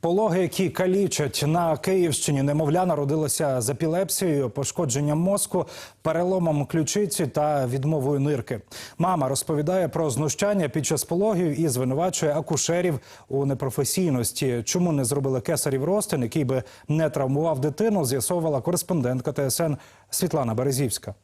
Пологи, які калічать на Київщині, немовля народилося з епілепсією, пошкодженням мозку, переломом ключиці та відмовою нирки. Мама розповідає про знущання під час пологів і звинувачує акушерів у непрофесійності. Чому не зробили кесарів ростин, який би не травмував дитину, з'ясовувала кореспондентка ТСН Світлана Березівська.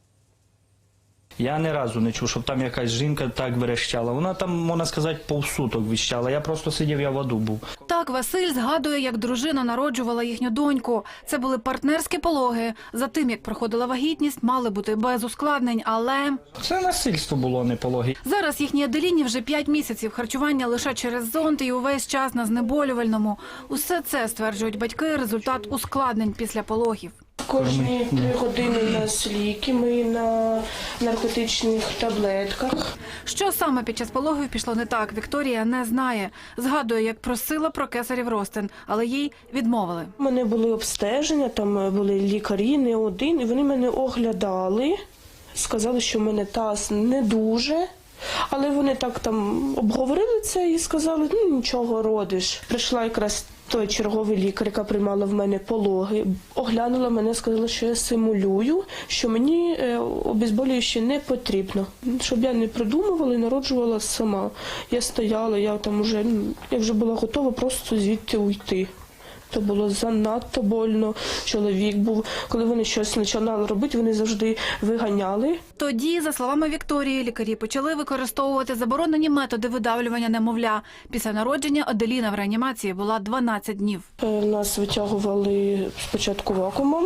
Я ні разу не чув, щоб там якась жінка так верещала. Вона там, можна сказати, повсуток віщала. Я просто сидів, я в аду був. Так Василь згадує, як дружина народжувала їхню доньку. Це були партнерські пологи. За тим, як проходила вагітність, мали бути без ускладнень, але Це насильство було, не пологи. зараз їхній Аделіні вже 5 місяців харчування лише через зонд і увесь час на знеболювальному. Усе це стверджують батьки. Результат ускладнень після пологів. Кожні три години нас ліки, ми на наркотичних таблетках. Що саме під час пологів пішло не так, Вікторія не знає. Згадує, як просила про кесарів ростин, але їй відмовили. У мене були обстеження, там були лікарі, не один, і вони мене оглядали, сказали, що в мене таз не дуже. Але вони так там обговорили це і сказали, ну нічого родиш. Прийшла якраз той черговий лікар, яка приймала в мене пологи, оглянула мене, сказала, що я симулюю, що мені е, обезболююче не потрібно. Щоб я не придумувала і народжувала сама. Я стояла, я там уже я вже була готова просто звідти уйти. То було занадто больно. Чоловік був, коли вони щось починали робити, вони завжди виганяли. Тоді, за словами Вікторії, лікарі почали використовувати заборонені методи видавлювання немовля. Після народження Аделіна в реанімації була 12 днів. Е, Нас витягували спочатку вакуумом,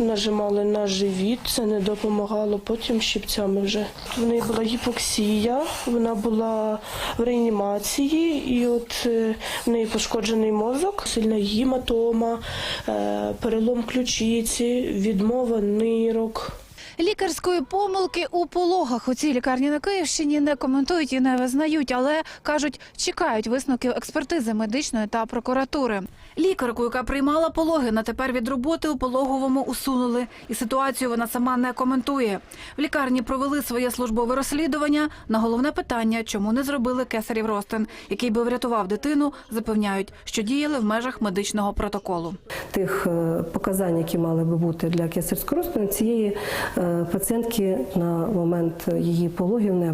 нажимали на живіт, це не допомагало, потім щипцями вже. В неї була гіпоксія, вона була в реанімації, і от е, в неї пошкоджений мозок, сильна гематома, е, перелом ключиці, відмова нирок. Лікарської помилки у пологах у цій лікарні на Київщині не коментують і не визнають, але кажуть, чекають висновків експертизи медичної та прокуратури. Лікарку, яка приймала пологи, на тепер від роботи у пологовому усунули, і ситуацію вона сама не коментує. В лікарні провели своє службове розслідування. На головне питання, чому не зробили кесарів ростин, який би врятував дитину, запевняють, що діяли в межах медичного протоколу. тих е, показань, які мали би бути для кесарського розтину, цієї е, пацієнтки на момент її пологів не